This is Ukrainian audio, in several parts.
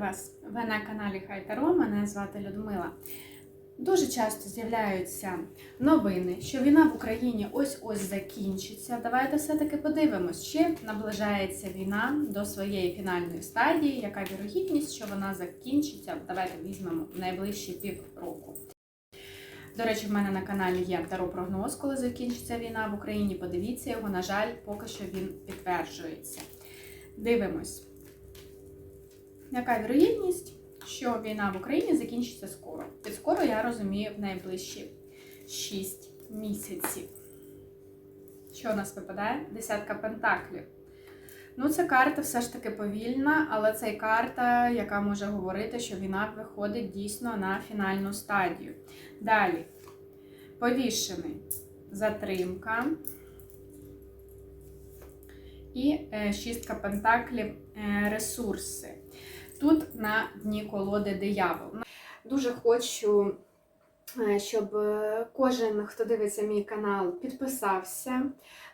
вас! Ви на каналі Хай Таро, мене звати Людмила. Дуже часто з'являються новини, що війна в Україні ось-ось закінчиться. Давайте все-таки подивимось, чи наближається війна до своєї фінальної стадії, яка вірогідність, що вона закінчиться. Давайте візьмемо найближчі півроку. До речі, в мене на каналі є таро-прогноз, коли закінчиться війна в Україні. Подивіться його, на жаль, поки що він підтверджується. Дивимось. Яка вірогідність, що війна в Україні закінчиться скоро? Під скоро я розумію в найближчі 6 місяців. Що у нас випадає? Десятка пентаклів. Ну, це карта все ж таки повільна, але це й карта, яка може говорити, що війна виходить дійсно на фінальну стадію. Далі. Повішений. Затримка. І е, шістка пентаклів е, ресурси. Тут на дні колоди диявол. Дуже хочу, е, щоб е, кожен, хто дивиться мій канал, підписався,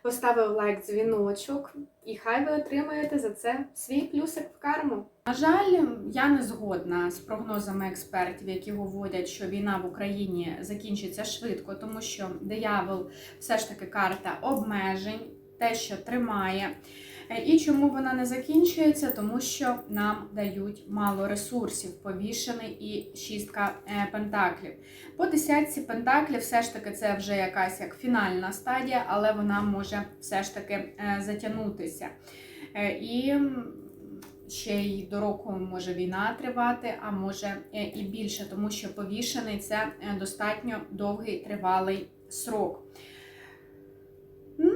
поставив лайк, дзвіночок, і хай ви отримаєте за це свій плюсик в карму. На жаль, я не згодна з прогнозами експертів, які говорять, що війна в Україні закінчиться швидко, тому що диявол все ж таки карта обмежень, те, що тримає. І чому вона не закінчується? Тому що нам дають мало ресурсів, повішений і шістка е, пентаклів. По десятці пентаклів, все ж таки, це вже якась як фінальна стадія, але вона може все ж таки е, затягнутися. Е, І ще й до року може війна тривати, а може і більше, тому що повішений це достатньо довгий тривалий срок.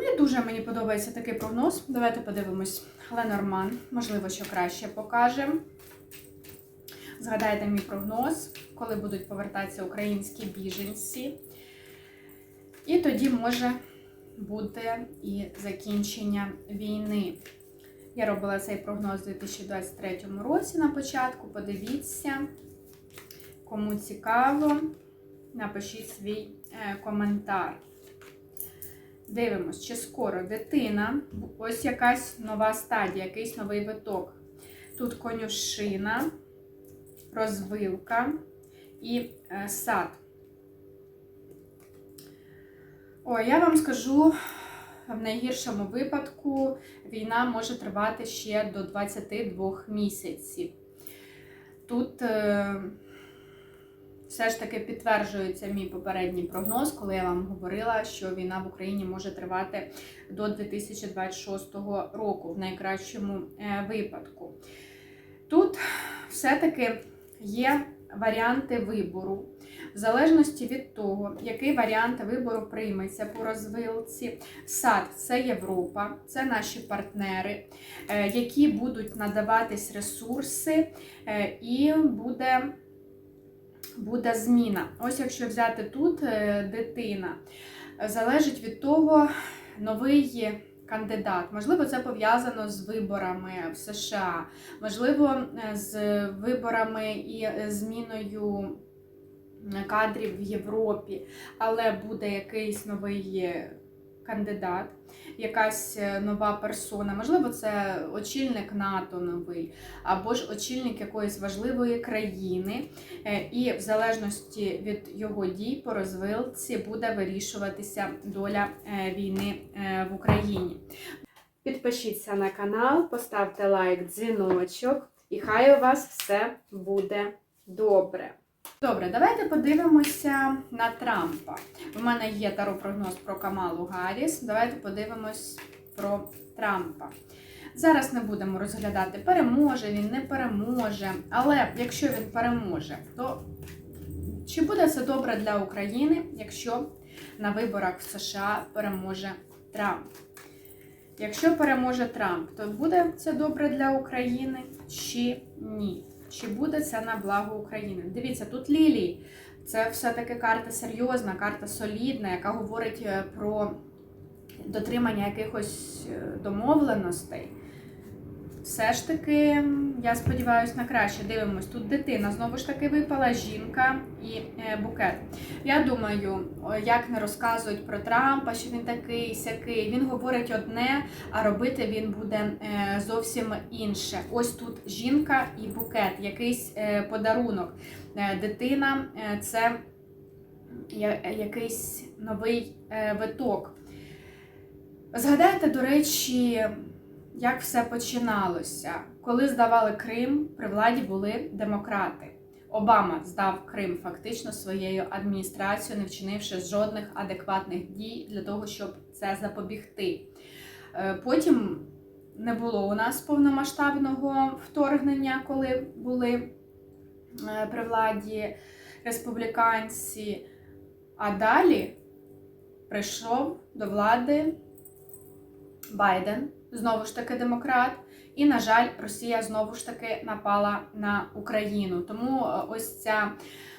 Не дуже мені подобається такий прогноз. Давайте подивимось. Ленорман, можливо, що краще покаже. Згадайте мій прогноз, коли будуть повертатися українські біженці. І тоді може бути і закінчення війни. Я робила цей прогноз у 2023 році на початку. Подивіться, кому цікаво, напишіть свій коментар. Дивимось, чи скоро дитина, ось якась нова стадія, якийсь новий виток. Тут конюшина, розвилка і е, сад. О, я вам скажу, в найгіршому випадку війна може тривати ще до 22 місяців. Тут. Е, все ж таки підтверджується мій попередній прогноз, коли я вам говорила, що війна в Україні може тривати до 2026 року, в найкращому випадку. Тут все-таки є варіанти вибору. В залежності від того, який варіант вибору прийметься по розвилці, сад це Європа, це наші партнери, які будуть надаватись ресурси, і буде буде зміна. Ось якщо взяти тут е, дитина, залежить від того, новий кандидат. Можливо, це пов'язано з виборами в США, можливо, е, з виборами і зміною кадрів в Європі, але буде якийсь новий кандидат, якась е, нова персона, можливо, це очільник НАТО новий, або ж очільник якоїсь важливої країни, е, і в залежності від його дій по розвилці буде вирішуватися доля е, війни в Україні. Підпишіться на канал, поставте лайк, дзвіночок, і хай у вас все буде добре. Добре, давайте подивимося на Трампа. У мене є таро-прогноз про Камалу Гарріс. Давайте подивимось про Трампа. Зараз не будемо розглядати, переможе він, не переможе. Але якщо він переможе, то чи буде це добре для України, якщо на виборах в США переможе Трамп? Якщо переможе Трамп, то буде це добре для України чи ні? Чи буде це на благо України? Дивіться, тут Лілії. Це все-таки карта серйозна, карта солідна, яка говорить е, про дотримання якихось е, домовленостей. Все ж таки, я сподіваюся на краще. Дивимось, тут дитина знову ж таки випала, жінка і е, букет. Я думаю, як не розказують про Трампа, що він такий сякий. Він говорить одне, а робити він буде е, зовсім інше. Ось тут жінка і букет, якийсь е, подарунок. Дитина це якийсь новий виток. Згадайте, до речі, як все починалося. Коли здавали Крим, при владі були демократи. Обама здав Крим фактично своєю адміністрацією, не вчинивши жодних адекватних дій для того, щоб це запобігти. Е, Потім не було у нас повномасштабного вторгнення, коли були е, при владі республіканці. А далі прийшов до влади Байден, знову ж таки демократ. І, на жаль, Росія знову ж таки напала на Україну. Тому е, ось ця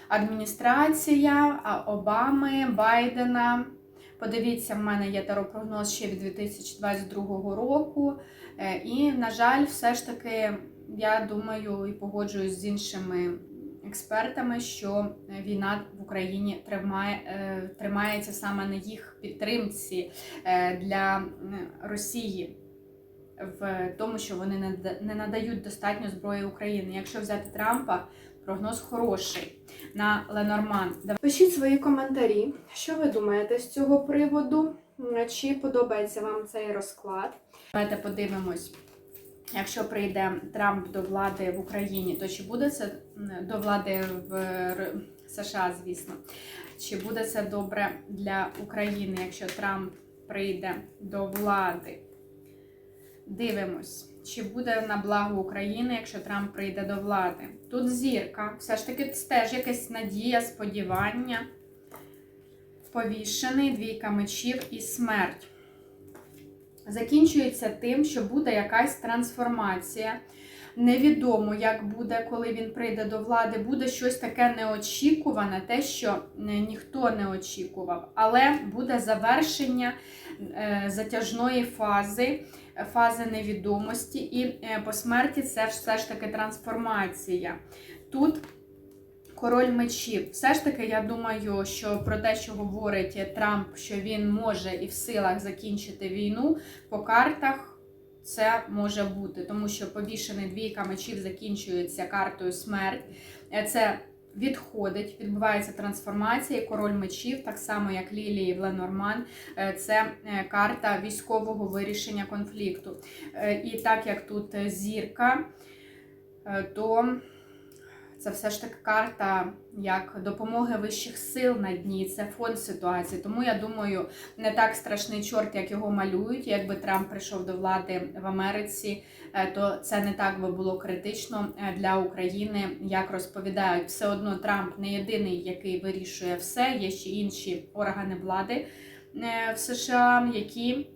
адміністрація Обами, Байдена. Подивіться, в мене є таропрогноз ще від 2022 року. Е, І, на жаль, все ж таки, я думаю і погоджуюсь з іншими експертами, що е, війна в Україні тримає, тримається саме на їх підтримці для Росії. В тому, що вони не надають достатньо зброї Україні. Якщо взяти Трампа, прогноз хороший на Ленорман. Пишіть свої коментарі, що ви думаєте з цього приводу, чи подобається вам цей розклад. Давайте подивимось. Якщо прийде Трамп до влади в Україні, то чи буде це до влади в США, звісно, чи буде це добре для України, якщо Трамп прийде до влади? Дивимось, чи буде на благо України, якщо Трамп прийде до влади. Тут зірка, все ж таки це теж якась надія, сподівання. Повішений, двійка мечів і смерть. Закінчується тим, що буде якась трансформація. Невідомо, як буде, коли він прийде до влади, буде щось таке неочікуване, те, що е, ніхто не очікував. Але буде завершення е, затяжної фази, е, фази невідомості, і е, по смерті це все ж таки трансформація. Тут король мечів. Все ж таки, я думаю, що про те, що говорить Трамп, що він може і в силах закінчити війну, по картах це може бути, тому що повішений двійка мечів закінчується картою смерть. Е, Це відходить, відбувається трансформація. Король мечів, так само як Лілії в Ленорман, е, це е, карта військового вирішення конфлікту. Е, І так як тут зірка, то це все ж таки карта як допомоги вищих сил на дні, це фон ситуації. Тому я думаю, не так страшний чорт, як його малюють. Якби Трамп прийшов до влади в Америці, е, то це не так би було критично е, для України, як розповідають. Все одно Трамп не єдиний, який вирішує все. Є ще інші органи влади е, в США, які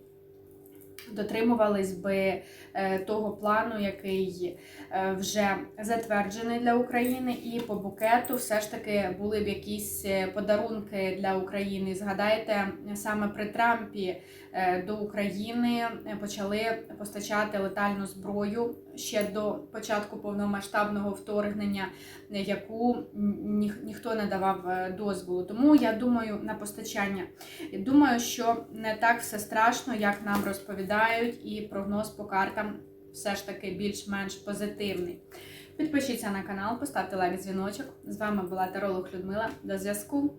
дотримувались би е, того плану, який е, вже затверджений для України, і по букету все ж таки були б якісь е, подарунки для України. Згадайте, саме при Трампі до України почали постачати летальну зброю ще до початку повномасштабного вторгнення, е, яку ні, ніхто не давав е, дозволу. Тому я думаю на постачання. І Думаю, що не так все страшно, як нам розповідають, і прогноз по картам все ж таки більш-менш позитивний. Підпишіться на канал, поставте лайк, дзвіночок. З вами була таролог Людмила. До зв'язку.